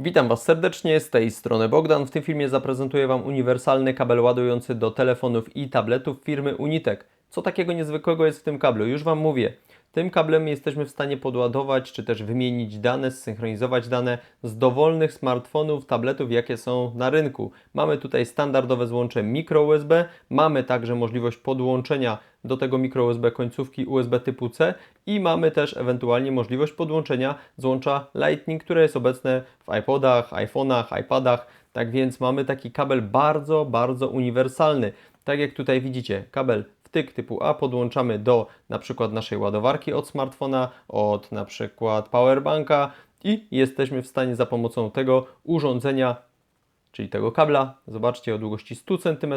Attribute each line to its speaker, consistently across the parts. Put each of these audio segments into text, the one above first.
Speaker 1: Witam Was serdecznie, z tej strony Bogdan. W tym filmie zaprezentuję Wam uniwersalny kabel ładujący do telefonów i tabletów firmy Unitek. Co takiego niezwykłego jest w tym kablu? Już Wam mówię. Tym kablem jesteśmy w stanie podładować, czy też wymienić dane, zsynchronizować dane z dowolnych smartfonów, tabletów, jakie są na rynku. Mamy tutaj standardowe złącze micro USB, mamy także możliwość podłączenia do tego micro USB końcówki USB typu C i mamy też ewentualnie możliwość podłączenia złącza Lightning, które jest obecne w iPodach, iPhone'ach, iPadach. Tak więc mamy taki kabel bardzo, bardzo uniwersalny. Tak jak tutaj widzicie, kabel wtyk typu A podłączamy do na przykład naszej ładowarki od smartfona, od na przykład powerbanka i jesteśmy w stanie za pomocą tego urządzenia, czyli tego kabla, zobaczcie o długości 100 cm,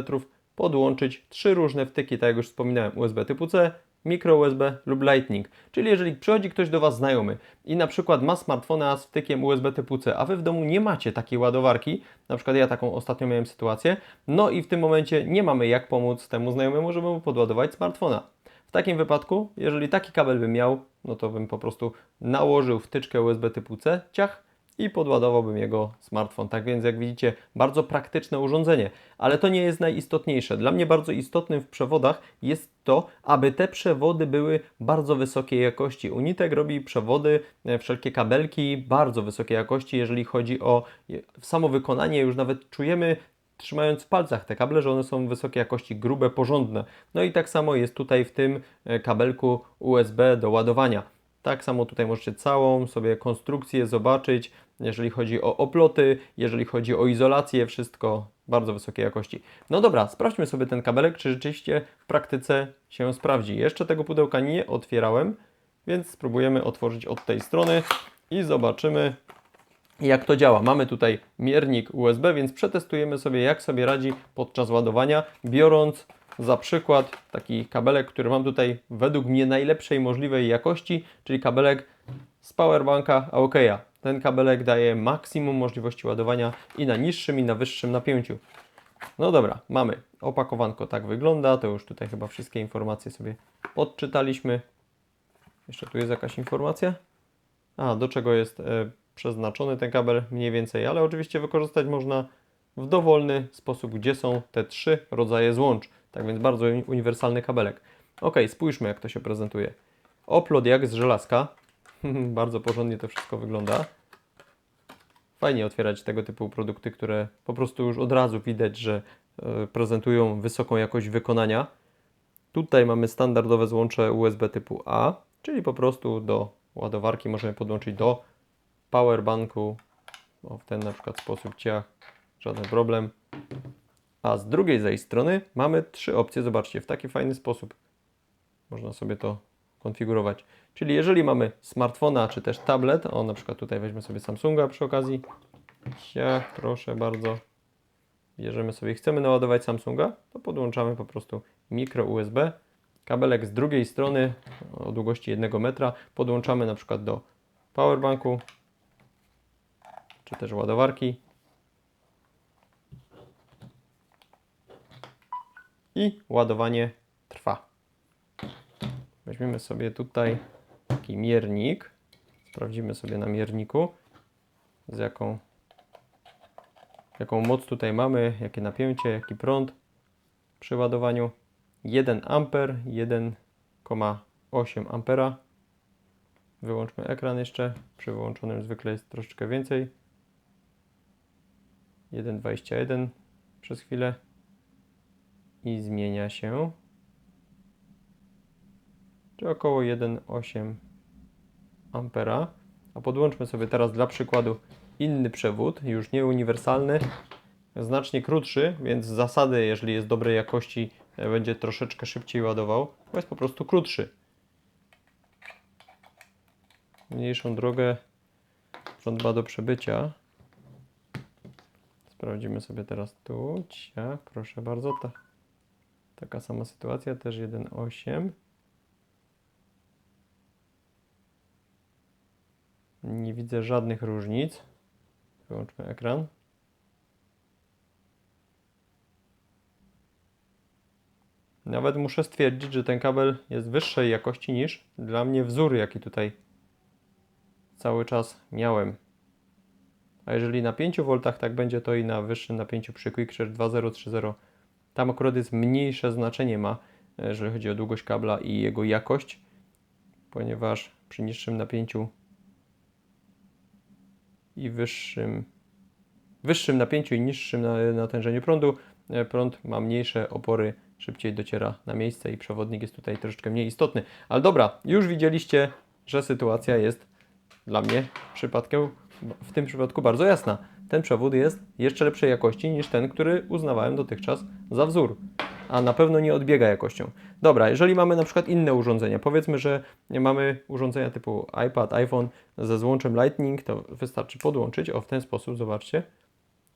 Speaker 1: podłączyć trzy różne wtyki, tak jak już wspominałem, USB typu C, micro USB lub Lightning. Czyli jeżeli przychodzi ktoś do Was znajomy i na przykład ma smartfona z wtykiem USB typu C, a Wy w domu nie macie takiej ładowarki, na przykład ja taką ostatnio miałem sytuację, no i w tym momencie nie mamy jak pomóc temu znajomemu, żeby mu podładować smartfona. W takim wypadku, jeżeli taki kabel bym miał, no to bym po prostu nałożył wtyczkę USB typu C, ciach, i podładowałbym jego smartfon. Tak więc, jak widzicie, bardzo praktyczne urządzenie, ale to nie jest najistotniejsze. Dla mnie bardzo istotnym w przewodach jest to, aby te przewody były bardzo wysokiej jakości. Unitek robi przewody, e, wszelkie kabelki bardzo wysokiej jakości, jeżeli chodzi o samo wykonanie. Już nawet czujemy trzymając w palcach te kable, że one są wysokiej jakości, grube, porządne. No i tak samo jest tutaj w tym e, kabelku USB do ładowania. Tak samo tutaj możecie całą sobie konstrukcję zobaczyć, jeżeli chodzi o oploty, jeżeli chodzi o izolację, wszystko bardzo wysokiej jakości. No dobra, sprawdźmy sobie ten kabelek, czy rzeczywiście w praktyce się sprawdzi. Jeszcze tego pudełka nie otwierałem, więc spróbujemy otworzyć od tej strony i zobaczymy, jak to działa. Mamy tutaj miernik USB, więc przetestujemy sobie, jak sobie radzi podczas ładowania, biorąc za przykład taki kabelek, który mam tutaj według mnie najlepszej możliwej jakości, czyli kabelek z powerbanka Aokeya. Ten kabelek daje maksimum możliwości ładowania i na niższym i na wyższym napięciu. No dobra, mamy opakowanko, tak wygląda, to już tutaj chyba wszystkie informacje sobie odczytaliśmy. Jeszcze tu jest jakaś informacja? A, do czego jest e, przeznaczony ten kabel mniej więcej, ale oczywiście wykorzystać można w dowolny sposób, gdzie są te trzy rodzaje złącz. Tak więc bardzo uniwersalny kabelek. Ok, spójrzmy jak to się prezentuje. Oplot jak z żelazka. bardzo porządnie to wszystko wygląda. Fajnie otwierać tego typu produkty, które po prostu już od razu widać, że e, prezentują wysoką jakość wykonania. Tutaj mamy standardowe złącze USB typu A, czyli po prostu do ładowarki możemy podłączyć do powerbanku. O, w ten na przykład sposób ciach, żaden problem. A z drugiej zaś strony mamy trzy opcje. Zobaczcie, w taki fajny sposób można sobie to konfigurować. Czyli jeżeli mamy smartfona czy też tablet, o na przykład tutaj weźmy sobie Samsunga przy okazji. Ja, proszę bardzo. Bierzemy sobie, chcemy naładować Samsunga, to podłączamy po prostu mikro USB. Kabelek z drugiej strony o długości 1 metra podłączamy na przykład do powerbanku czy też ładowarki. I ładowanie trwa. Weźmiemy sobie tutaj taki miernik. Sprawdzimy sobie na mierniku, z jaką, jaką moc tutaj mamy, jakie napięcie, jaki prąd przy ładowaniu. 1 A, 1,8 ampera. Wyłączmy ekran jeszcze. Przy wyłączonym zwykle jest troszeczkę więcej. 1,21 przez chwilę i zmienia się czy około 1,8 ampera. A podłączmy sobie teraz dla przykładu inny przewód, już nie uniwersalny, znacznie krótszy, więc z zasady, jeżeli jest dobrej jakości, e, będzie troszeczkę szybciej ładował, bo jest po prostu krótszy. Mniejszą drogę prąd do przebycia. Sprawdzimy sobie teraz tu. Cia, proszę bardzo. Ta, taka sama sytuacja, też 1,8. Nie widzę żadnych różnic. Wyłączmy ekran. Nawet muszę stwierdzić, że ten kabel jest wyższej jakości niż dla mnie wzór, jaki tutaj cały czas miałem. A jeżeli na 5 V tak będzie, to i na wyższym napięciu przy QuickShare 2030 tam akurat jest mniejsze znaczenie ma, e, jeżeli chodzi o długość kabla i jego jakość, ponieważ przy niższym napięciu i wyższym, wyższym napięciu i niższym na- natężeniu prądu, e, prąd ma mniejsze opory, szybciej dociera na miejsce i przewodnik jest tutaj troszeczkę mniej istotny. Ale dobra, już widzieliście, że sytuacja jest dla mnie przypadkiem, w tym przypadku bardzo jasna. Ten przewód jest jeszcze lepszej jakości niż ten, który uznawałem dotychczas za wzór, a na pewno nie odbiega jakością. Dobra, jeżeli mamy na przykład inne urządzenia, powiedzmy, że mamy urządzenia typu iPad, iPhone ze złączem Lightning, to wystarczy podłączyć, o w ten sposób, zobaczcie.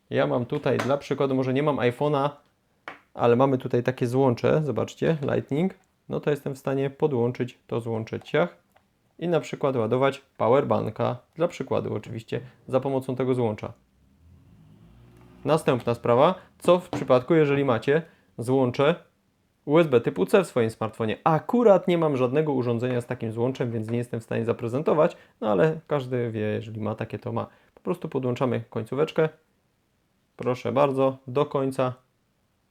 Speaker 1: Ja mam tutaj dla przykładu, może nie mam iPhone'a, ale mamy tutaj takie złącze, zobaczcie, Lightning, no to jestem w stanie podłączyć to złącze ciach i na przykład ładować powerbanka, dla przykładu oczywiście, za pomocą tego złącza. Następna sprawa, co w przypadku, jeżeli macie złącze USB typu C w swoim smartfonie. Akurat nie mam żadnego urządzenia z takim złączem, więc nie jestem w stanie zaprezentować, no ale każdy wie, jeżeli ma takie, to ma. Po prostu podłączamy końcóweczkę, proszę bardzo, do końca,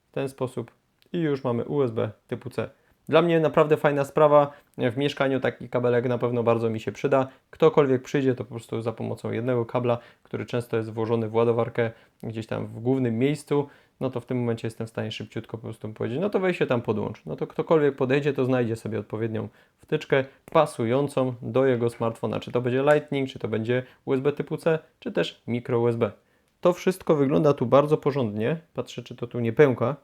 Speaker 1: w ten sposób i już mamy USB typu C. Dla mnie naprawdę fajna sprawa. W mieszkaniu taki kabelek na pewno bardzo mi się przyda. Ktokolwiek przyjdzie, to po prostu za pomocą jednego kabla, który często jest włożony w ładowarkę gdzieś tam w głównym miejscu, no to w tym momencie jestem w stanie szybciutko po prostu powiedzieć, no to weź się tam podłącz. No to ktokolwiek podejdzie, to znajdzie sobie odpowiednią wtyczkę pasującą do jego smartfona. Czy to będzie Lightning, czy to będzie USB typu C, czy też micro USB. To wszystko wygląda tu bardzo porządnie. Patrzę, czy to tu nie pęka.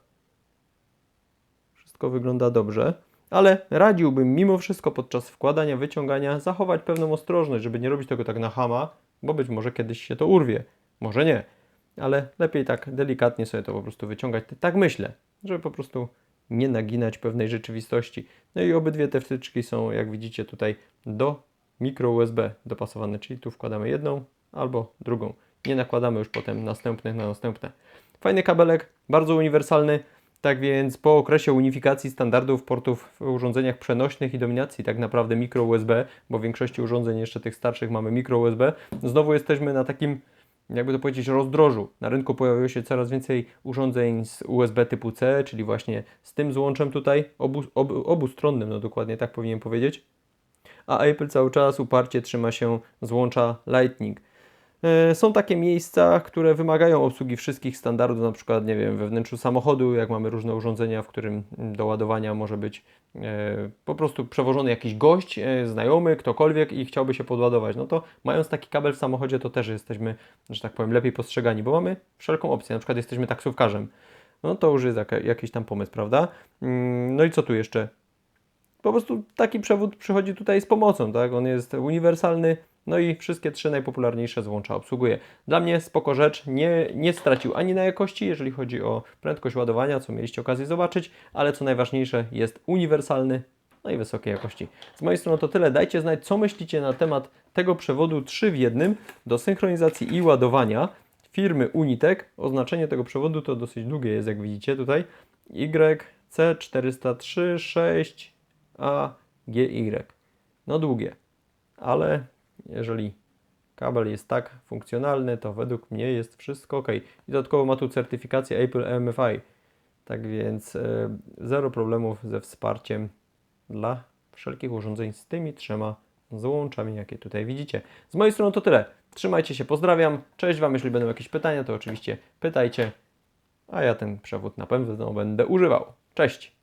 Speaker 1: Wszystko wygląda dobrze, ale radziłbym mimo wszystko podczas wkładania, wyciągania zachować pewną ostrożność, żeby nie robić tego tak na hama, bo być może kiedyś się to urwie. Może nie, ale lepiej tak delikatnie sobie to po prostu wyciągać. Tak myślę, żeby po prostu nie naginać pewnej rzeczywistości. No i obydwie te wtyczki są, jak widzicie tutaj, do mikro USB dopasowane, czyli tu wkładamy jedną albo drugą. Nie nakładamy już potem następnych na następne. Fajny kabelek, bardzo uniwersalny. Tak więc po okresie unifikacji standardów portów w urządzeniach przenośnych i dominacji tak naprawdę mikro USB, bo w większości urządzeń jeszcze tych starszych mamy mikro USB, znowu jesteśmy na takim, jakby to powiedzieć, rozdrożu. Na rynku pojawiło się coraz więcej urządzeń z USB typu C, czyli właśnie z tym złączem tutaj, obu, obu, obustronnym, no dokładnie tak powinien powiedzieć. A Apple cały czas uparcie trzyma się złącza Lightning. E, Są takie miejsca, które wymagają obsługi wszystkich standardów, na przykład, nie wiem, we wnętrzu samochodu, jak mamy różne urządzenia, w którym do ładowania może być e, po prostu przewożony jakiś gość, e, znajomy, ktokolwiek i chciałby się podładować. No to mając taki kabel w samochodzie, to też jesteśmy, że tak powiem, lepiej postrzegani, bo mamy wszelką opcję. Na przykład jesteśmy taksówkarzem. No to już jest jakiś tam pomysł, prawda? Mm, No i co tu jeszcze? po prostu taki przewód przychodzi tutaj z pomocą, tak? On jest uniwersalny, no i wszystkie trzy najpopularniejsze złącza obsługuje. Dla mnie spoko rzecz, nie, nie stracił ani na jakości, jeżeli chodzi o prędkość ładowania, co mieliście okazję zobaczyć, ale co najważniejsze, jest uniwersalny, no i wysokiej jakości. Z mojej strony to tyle. Dajcie znać, co myślicie na temat tego przewodu 3 w jednym do synchronizacji i ładowania firmy Unitec. Oznaczenie tego przewodu to dosyć długie jest, jak widzicie tutaj. YC403 6AGY. No długie, ale jeżeli kabel jest tak funkcjonalny, to według mnie jest wszystko ok. I dodatkowo ma tu certyfikację Apple MFI. Tak więc e, zero problemów ze wsparciem dla wszelkich urządzeń z tymi trzema złączami, jakie tutaj widzicie. Z mojej strony to tyle. Trzymajcie się, pozdrawiam. Cześć Wam. Jeśli będą jakieś pytania, to oczywiście pytajcie. A ja ten przewód na pewno będę używał. Cześć!